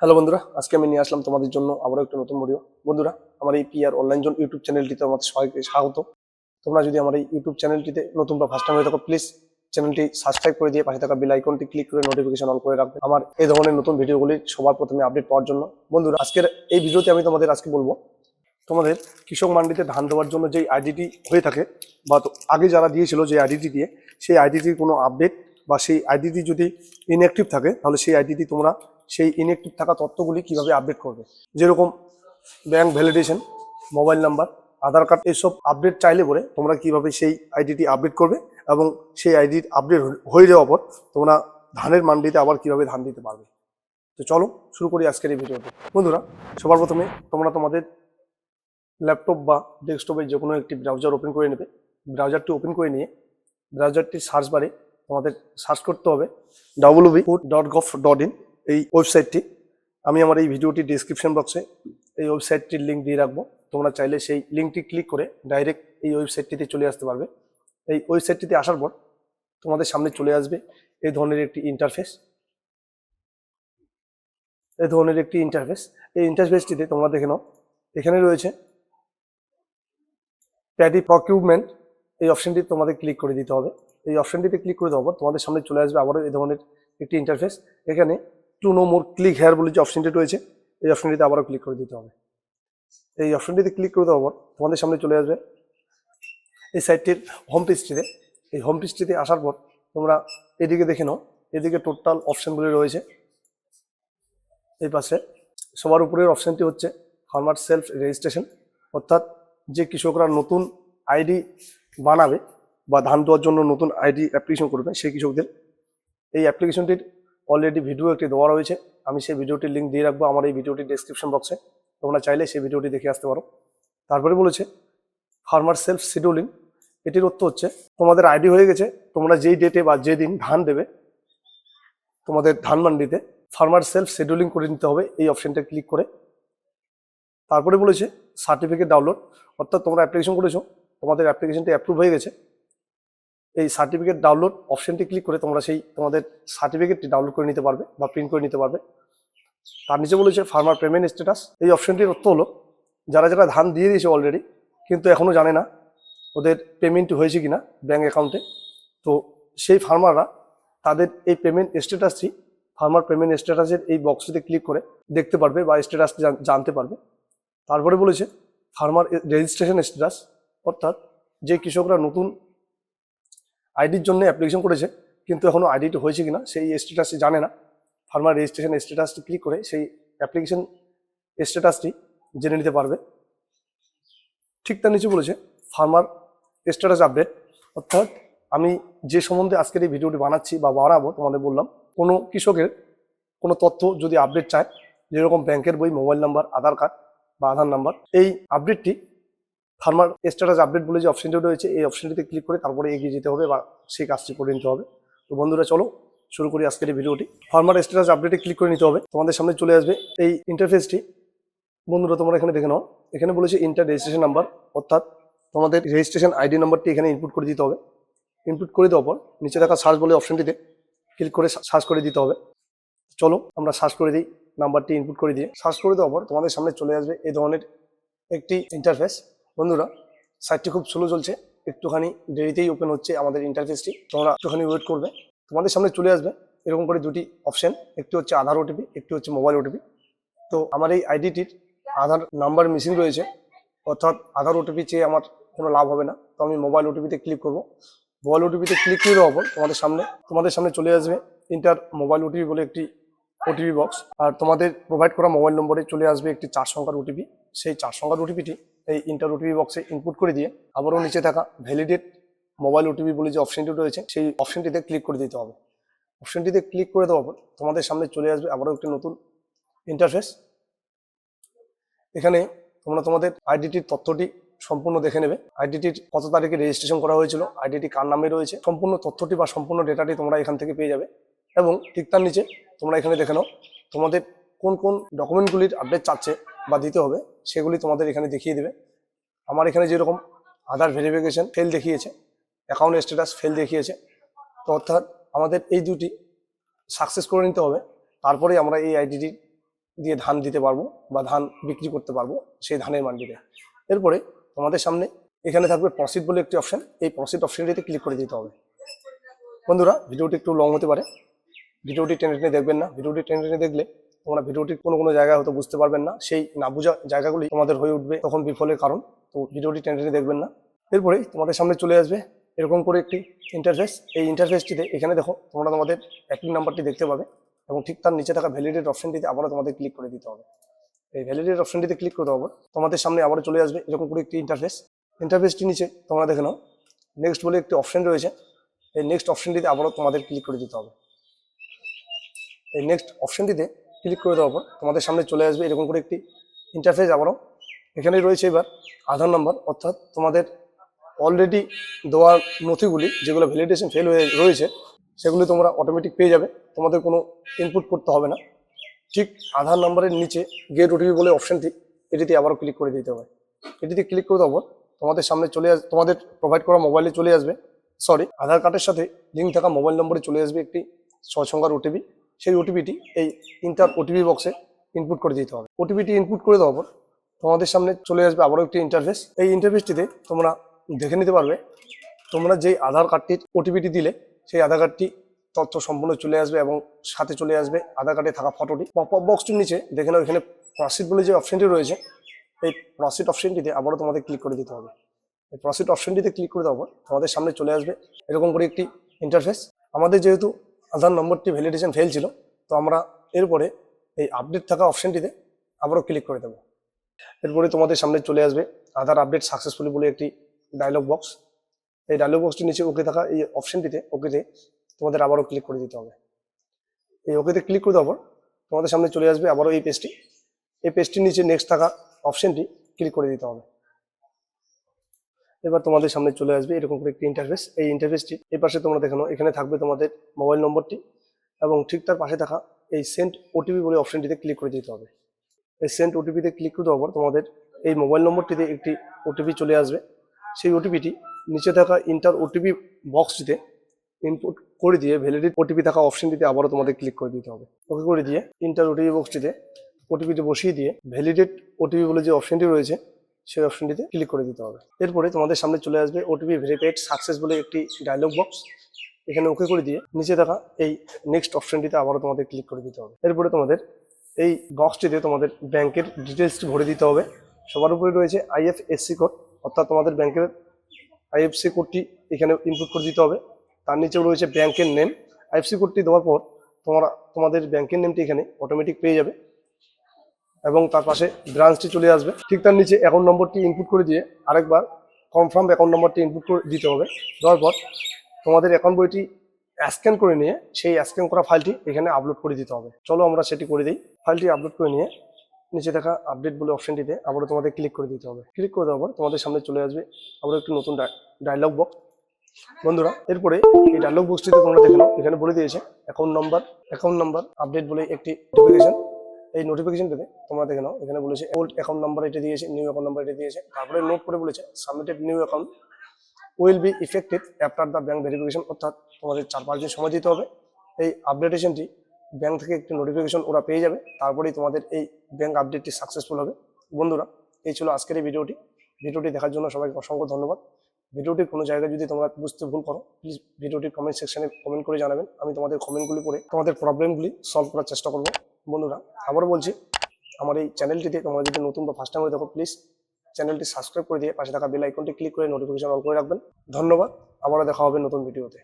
Hello বন্ধুরা। আজকে আমি নিয়ে আসলাম তোমাদের জন্য আবারও একটা নতুন ভিডিও বন্ধুরা, আমার এই পিআর অনলাইন জোন ইউটিউব চ্যানেলটিতে আমাদের সবাইকে স্বাগত। তোমরা যদি আমার এই ইউটিউব চ্যানেলটিতে নতুন বা ফার্স্ট টাইম হয়ে থাকো প্লিজ চ্যানেলটি সাবস্ক্রাইব করে দিয়ে পাশে থাকা বেল আইকনটি ক্লিক করে নোটিফিকেশন অন করে রাখবে। আমার এই ধরনের নতুন ভিডিওগুলি সবার প্রথমে আপডেট পাওয়ার জন্য। বন্ধুরা, আজকের এই ভিডিওতে আমি তোমাদের আজকে বলব, তোমাদের কৃষক মান্ডিতে ধান দেওয়ার জন্য যে আইডিটি হয়ে থাকে, বা আগে যারা দিয়েছিল যে আইডিটি দিয়ে, সেই আইডিটির কোনো আপডেট বা সেই আইডিটি যদি ইনঅ্যাক্টিভ থাকে, তাহলে সেই আইডিটি তোমরা সেই ইনঅ্যাক্টিভ থাকা তথ্যগুলি কীভাবে আপডেট করবে? যেরকম bank validation mobile number Aadhaar card এসব আপডেট চাইলে পরে তোমরা কীভাবে সেই আইডিটি আপডেট করবে এবং সেই আইডির আপডেট হয়ে যাওয়ার পর তোমরা ধানের মান্ডিতে আবার কীভাবে ধান দিতে পারবে? তো চলো শুরু করি আজকের এই ভিডিওটি বন্ধুরা, সবার প্রথমে তোমরা তোমাদের ল্যাপটপ বা ডেস্কটপে যে কোনো একটি ব্রাউজার ওপেন করে নেবে। ব্রাউজারটি ওপেন করে নিয়ে ব্রাউজারটির সার্চ বারে তোমাদের সার্চ করতে হবে W dot gov dot in এই ওয়েবসাইটটি। আমি আমার এই ভিডিওটি ডিসক্রিপশন বক্সে এই ওয়েবসাইটটির লিঙ্ক দিয়ে রাখব। তোমরা চাইলে সেই লিঙ্কটি ক্লিক করে ডাইরেক্ট এই ওয়েবসাইটটিতে চলে আসতে পারবে। এই ওয়েবসাইটটিতে আসার পর তোমাদের সামনে চলে আসবে এই ধরনের একটি ইন্টারফেস এই ধরনের একটি ইন্টারফেস এই ইন্টারফেসটিতে তোমরা দেখে নাও, এখানে রয়েছে প্যাডি প্রকিউরমেন্ট এই অপশনটি তোমাদের ক্লিক করে দিতে হবে। এই অপশনটিতে ক্লিক করে দেওয়ার পর তোমাদের সামনে চলে আসবে আবারও এই ধরনের একটি ইন্টারফেস এখানে to know more click here বলে যে অপশনটি রয়েছে, এই অপশনটিতে আবারও ক্লিক করে দিতে হবে। এই অপশনটিতে ক্লিক করে দেওয়ার পর তোমাদের সামনে চলে আসবে এই সাইটটির হোম পেজটিতে এই হোম পেজটিতে আসার পর তোমরা এদিকে দেখে নাও, এদিকে টোটাল অপশনগুলি রয়েছে। এই পাশে সবার উপরের অপশনটি হচ্ছে ফার্মার সেলফ রেজিস্ট্রেশন অর্থাৎ যে কৃষকরা নতুন আইডি বানাবে বা ধান দেওয়ার জন্য নতুন আইডি অ্যাপ্লিকেশন করবে, সেই কৃষকদের এই অ্যাপ্লিকেশনটির অলরেডি ভিডিও একটি দেওয়া রয়েছে। আমি সেই ভিডিওটির লিঙ্ক দিয়ে রাখব আমার এই ভিডিওটির ডেসক্রিপশন বক্সে তোমরা চাইলে সেই ভিডিওটি দেখে আসতে পারো। তারপরে বলেছে ফার্মার সেলফ শিডিউলিং এটির অর্থ হচ্ছে, তোমাদের আইডি হয়ে গেছে, তোমরা যেই ডেটে বা যেদিন ধান দেবে, তোমাদের ধান মান্ডিতে ফার্মার সেলফ শিডিউলিং করে নিতে হবে, এই অপশনটা ক্লিক করে। তারপরে বলেছে সার্টিফিকেট ডাউনলোড অর্থাৎ তোমরা অ্যাপ্লিকেশন করেছ, তোমাদের অ্যাপ্লিকেশনটি অ্যাপ্রুভ হয়ে গেছে। এই সার্টিফিকেট ডাউনলোড অপশনটি ক্লিক করে তোমরা সেই তোমাদের সার্টিফিকেটটি ডাউনলোড করে নিতে পারবে বা প্রিন্ট করে নিতে পারবে। তার নিচে বলেছে ফার্মার পেমেন্ট স্ট্যাটাস এই অপশনটির অর্থ হলো, যারা যারা ধান দিয়ে দিয়েছে অলরেডি কিন্তু এখনও জানে না ওদের পেমেন্ট হয়েছে কিনা ব্যাঙ্ক অ্যাকাউন্টে তো সেই ফার্মাররা তাদের এই পেমেন্ট স্ট্যাটাসটি ফার্মার পেমেন্ট স্ট্যাটাসের এই বক্সটিতে ক্লিক করে দেখতে পারবে বা স্ট্যাটাসটি জানতে পারবে। তারপরে বলেছে ফার্মার রেজিস্ট্রেশন স্ট্যাটাস অর্থাৎ যে কৃষকরা নতুন আইডির জন্য অ্যাপ্লিকেশন করেছে, কিন্তু এখনও আইডিটি হয়েছে কিনা সেই স্ট্যাটাসটি জানে না। ফার্মার রেজিস্ট্রেশন স্ট্যাটাসটি ক্লিক করে সেই অ্যাপ্লিকেশন স্ট্যাটাসটি জেনে নিতে পারবে। ঠিক তার নিচে বলেছে ফার্মার স্ট্যাটাস আপডেট অর্থাৎ আমি যে সম্বন্ধে আজকের এই ভিডিওটি বানাচ্ছি বা বানাবো তোমাদের বললাম, কোনো কৃষকের কোনো তথ্য যদি আপডেট চায়, যেরকম ব্যাংকের বই মোবাইল নাম্বার আধার কার্ড বা আধার নাম্বার এই আপডেটটি ফার্মার স্ট্যাটাস আপডেট বলে যে অপশনটি রয়েছে, এই অপশনটিতে ক্লিক করে তারপরে এগিয়ে যেতে হবে বা সেই কাজটি করে নিতে হবে। তো বন্ধুরা, চলো শুরু করি আজকের এই ভিডিওটি ফার্মার স্ট্যাটাস আপডেটে ক্লিক করে নিতে হবে। তোমাদের সামনে চলে আসবে এই ইন্টারফেসটি বন্ধুরা, তোমরা এখানে দেখে নাও। এখানে বলেছে ইন্টার রেজিস্ট্রেশন নাম্বার অর্থাৎ তোমাদের রেজিস্ট্রেশন আইডি নাম্বারটি এখানে ইনপুট করে দিতে হবে। ইনপুট করে দেওয়ার পর নিচে থাকা সার্চ বলে অপশনটিতে ক্লিক করে সার্চ করে দিতে হবে। চলো আমরা সার্চ করে দিই নাম্বারটি ইনপুট করে দিয়ে সার্চ করে দেওয়ার পর তোমাদের সামনে চলে আসবে এই ধরনের একটি ইন্টারফেস বন্ধুরা সাইটটি খুব স্লো চলছে, একটুখানি দেরিতেই ওপেন হচ্ছে আমাদের ইন্টারফেসটি তোমরা একটুখানি ওয়েট করবে। তোমাদের সামনে চলে আসবে এরকম করে দুটি অপশন একটি হচ্ছে আধার ওটিপি একটি হচ্ছে মোবাইল ওটিপি তো আমার এই আইডিটির আধার নাম্বার মিসিং রয়েছে, অর্থাৎ আধার ওটিপি চেয়ে আমার কোনো লাভ হবে না। তো আমি মোবাইল ওটিপিতে ক্লিক করব। মোবাইল ওটিপিতে ক্লিক করে দেওয়ার পর তোমাদের সামনে তোমাদের সামনে চলে আসবে ইন্টার মোবাইল ওটিপি বলে একটি ওটিপি বক্স আর তোমাদের প্রোভাইড করা মোবাইল নম্বরে চলে আসবে একটি চার সংখ্যার ওটিপি সেই চার সংখ্যার ওটিপিটি এই ইন্টার ওটিপি বক্সে ইনপুট করে দিয়ে আবারও নিচে থাকা ভ্যালিডেট মোবাইল ওটিপি বলে যে অপশনটি রয়েছে, সেই অপশনটিতে ক্লিক করে দিতে হবে। অপশনটিতে ক্লিক করে দেওয়ার পর তোমাদের সামনে চলে আসবে আবারও একটি নতুন ইন্টারফেস এখানে তোমরা তোমাদের আইডিটির তথ্যটি সম্পূর্ণ দেখে নেবে। আইডিটির কত তারিখে রেজিস্ট্রেশন করা হয়েছিল আইডিটি কার নামে রয়েছে, সম্পূর্ণ তথ্যটি বা সম্পূর্ণ ডেটাটি তোমরা এখান থেকে পেয়ে যাবে। এবং ঠিক তার নিচে তোমরা এখানে দেখে নাও। তোমাদের কোন কোন ডকুমেন্টগুলির আপডেট চাচ্ছে বা দিতে হবে, সেগুলি তোমাদের এখানে দেখিয়ে দেবে। আমার এখানে যেরকম আধার ভেরিফিকেশন ফেল দেখিয়েছে অ্যাকাউন্ট স্ট্যাটাস ফেল দেখিয়েছে, তো অর্থাৎ আমাদের এই দুটি সাকসেস করে নিতে হবে। তারপরে আমরা এই আইডিটি দিয়ে ধান দিতে পারব বা ধান বিক্রি করতে পারব সেই ধানের মান্ডিতে। এরপরে তোমাদের সামনে এখানে থাকবে প্রসিড বলে একটি অপশান এই প্রসিড অপশানটিতে ক্লিক করে দিতে হবে। বন্ধুরা, ভিডিওটি একটু লং হতে পারে। ভিডিওটি টেনে টেনে দেখবেন না। ভিডিওটি টেনে টেনে দেখলে তোমরা ভিডিওটির কোনো কোনো জায়গায় হয়তো বুঝতে পারবেন না। সেই না বোঝা জায়গাগুলি তোমাদের হয়ে উঠবে তখন বিফলের কারণ। তো ভিডিওটি টেনে টেনে দেখবেন না। এরপরে তোমাদের সামনে চলে আসবে এরকম করে একটি ইন্টারফেস এই ইন্টারফেসটিতে এখানে দেখো তোমরা তোমাদের অ্যাপিং নাম্বারটি দেখতে পাবে এবং ঠিক তার নিচে থাকা ভ্যালিডেট অপশনটিতে আবারও তোমাদের ক্লিক করে দিতে হবে। এই ভ্যালিডেট অপশনটিতে ক্লিক করতে হবে। তোমাদের সামনে আবারও চলে আসবে এরকম করে একটি ইন্টারফেস ইন্টারফেসটি নিচে তোমরা দেখে নাও। নেক্সট বলে একটি অপশন রয়েছে। এই নেক্সট অপশনটিতে আবারও তোমাদের ক্লিক করে দিতে হবে। এই নেক্সট অপশনটিতে ক্লিক করে দেওয়ার পর তোমাদের সামনে চলে আসবে এরকম করে একটি ইন্টারফেস আবারও। এখানে রয়েছে এবার আধার নাম্বার অর্থাৎ তোমাদের অলরেডি দেওয়া নথিগুলি যেগুলো ভ্যালিডেশন ফেল হয়ে রয়েছে, সেগুলি তোমরা অটোমেটিক পেয়ে যাবে। তোমাদের কোনো ইনপুট করতে হবে না। ঠিক আধার নাম্বারের নিচে গেট ওটিপি বলে অপশনটি এটিতে আবারও ক্লিক করে দিতে হবে। এটিতে ক্লিক করে দেওয়ার তোমাদের সামনে চলে আস, তোমাদের প্রোভাইড করা মোবাইলে চলে আসবে। সরি আধার কার্ডের সাথে লিঙ্ক থাকা মোবাইল নম্বরে চলে আসবে একটি ছয় সংখ্যার ওটিপি সেই ওটিপিটি এই ইন্টার ওটিপি বক্সে ইনপুট করে দিতে হবে। ওটিপিটি ইনপুট করে দেওয়ার পর তোমাদের সামনে চলে আসবে আবারও একটি ইন্টারফেস এই ইন্টারফেসটিতে তোমরা দেখে নিতে পারবে, তোমরা যেই আধার কার্ডটির ওটিপিটি দিলে সেই আধার কার্ডটি তথ্য সম্পূর্ণ চলে আসবে এবং সাথে চলে আসবে আধার কার্ডে থাকা ফটোটি। পপআপ বক্সটির নিচে দেখে নাও, এখানে প্রসিড বলে যে অপশনটি রয়েছে, এই প্রসিড অপশনটিতে আবারও তোমাদের ক্লিক করে দিতে হবে। এই প্রসিড অপশনটিতে ক্লিক করে দেওয়ার পর তোমাদের সামনে চলে আসবে এরকম করে একটি ইন্টারফেস আমাদের যেহেতু আধার নম্বরটি ভ্যালিডেশন ফেল ছিল, তো আমরা এরপরে এই আপডেট থাকা অপশনটিতে আবারও ক্লিক করে দেবো। এরপরে তোমাদের সামনে চলে আসবে আধার আপডেট সাকসেসফুলি বলে একটি ডায়লগ বক্স এই ডায়লগ বক্সটির নিচে ওকে থাকা এই অপশনটিতে ওকেতে তোমাদের আবারও ক্লিক করে দিতে হবে। এই ওকেতে ক্লিক করে দেওয়ার তোমাদের সামনে চলে আসবে আবারও এই পেজটি এই পেজটির নিচে নেক্সট থাকা অপশনটি ক্লিক করে দিতে হবে। এবার তোমাদের সামনে চলে আসবে এরকম করে একটি ইন্টারফেস এই ইন্টারফেসটি এই পাশে তোমরা দেখানো, এখানে থাকবে তোমাদের মোবাইল নম্বরটি এবং ঠিক তার পাশে থাকা এই সেন্ট ওটিপি বলে অপশনটিতে ক্লিক করে দিতে হবে। এই সেন্ট ওটিপিতে ক্লিক করে দেওয়ার পর তোমাদের এই মোবাইল নম্বরটিতে একটি ওটিপি চলে আসবে। সেই ওটিপিটি নিচে থাকা ইন্টার ওটিপি বক্সটিতে ইনপুট করে দিয়ে ভ্যালিডিট ওটিপি থাকা অপশনটিতে আবারও তোমাদের ক্লিক করে দিতে হবে। ওকে, করে দিয়ে ইন্টার ওটিপি বক্সটিতে ওটিপিটি বসিয়ে দিয়ে ভ্যালিডেট ওটিপি বলে যে অপশনটি রয়েছে সেই অপশনটিতে ক্লিক করে দিতে হবে। এরপরে তোমাদের সামনে চলে আসবে ওটিপি ভেরিফাইড সাকসেস বলে একটি ডায়লগ বক্স এখানে ওকে করে দিয়ে নিচে থাকা এই নেক্সট অপশনটিতে আবারও তোমাদের ক্লিক করে দিতে হবে। এরপরে তোমাদের এই বক্সটিতে তোমাদের ব্যাংকের ডিটেলসটি ভরে দিতে হবে। সবার উপরে রয়েছে আইএফএসসি কোড অর্থাৎ তোমাদের ব্যাংকের আইএফসি কোডটি এখানে ইনপুট করে দিতে হবে। তার নিচেও রয়েছে ব্যাংকের নেম আইএফসি কোডটি দেওয়ার পর তোমরা, তোমাদের ব্যাংকের নেমটি এখানে অটোমেটিক পেয়ে যাবে। এবং তার পাশে ব্রাঞ্চটি চলে আসবে। ঠিক তার নিচে অ্যাকাউন্ট নম্বরটি ইনপুট করে দিয়ে আরেকবার কনফার্ম অ্যাকাউন্ট নম্বরটি ইনপুট করে দিতে হবে। দেওয়ার পর তোমাদের অ্যাকাউন্ট বইটি স্ক্যান করে নিয়ে সেই স্ক্যান করা ফাইলটি এখানে আপলোড করে দিতে হবে। চলো আমরা সেটি করে দিই। ফাইলটি আপলোড করে নিয়ে নিচে দেখা আপডেট বলে অপশনটিতে আবারও তোমাদের ক্লিক করে দিতে হবে। ক্লিক করে দেওয়ার পর তোমাদের সামনে চলে আসবে আবার একটি নতুন ডায়লগ বক্স বন্ধুরা, এরপরে এই ডায়লগ বক্সটিতে তোমরা দেখে এখানে বলে দিয়েছে account number account number update বলে একটি নোটিফিকেশন এই নোটিফিকেশনটাতে তোমরা দেখে নাও। এখানে বলেছে ওল্ড অ্যাকাউন্ট নাম্বার এটা দিয়েছে নিউ অ্যাকাউন্ট নাম্বার এটা দিয়েছে। তারপরে নোট করে বলেছে submitted new account will be effected after the bank verification অর্থাৎ তোমাদের চার পাঁচ দিন সময় দিতে হবে। এই আপডেটেশনটি ব্যাঙ্ক থেকে একটি নোটিফিকেশন ওরা পেয়ে যাবে। তারপরেই তোমাদের এই ব্যাঙ্ক আপডেটটি সাকসেসফুল হবে। বন্ধুরা, এই ছিল আজকের এই ভিডিওটি। ভিডিওটি দেখার জন্য সবাইকে অসংখ্য ধন্যবাদ। ভিডিওটির কোনো জায়গায় যদি তোমরা বুঝতে ভুল করো প্লিজ ভিডিওটির কমেন্ট সেকশনে কমেন্ট করে জানাবেন। আমি তোমাদের কমেন্টগুলি করে তোমাদের প্রবলেমগুলি সলভ করার চেষ্টা করব। বন্ধুরা, আবারও বলছি, আমার এই চ্যানেলটিতে তোমরা যদি নতুন বা ফার্স্ট টাইম হয়ে প্লিজ চ্যানেলটি সাবস্ক্রাইব করে দিয়ে পাশে থাকা বেল আইকনটি ক্লিক করে নোটিফিকেশন অন করে রাখবেন। ধন্যবাদ, আবারও দেখা হবে নতুন ভিডিওতে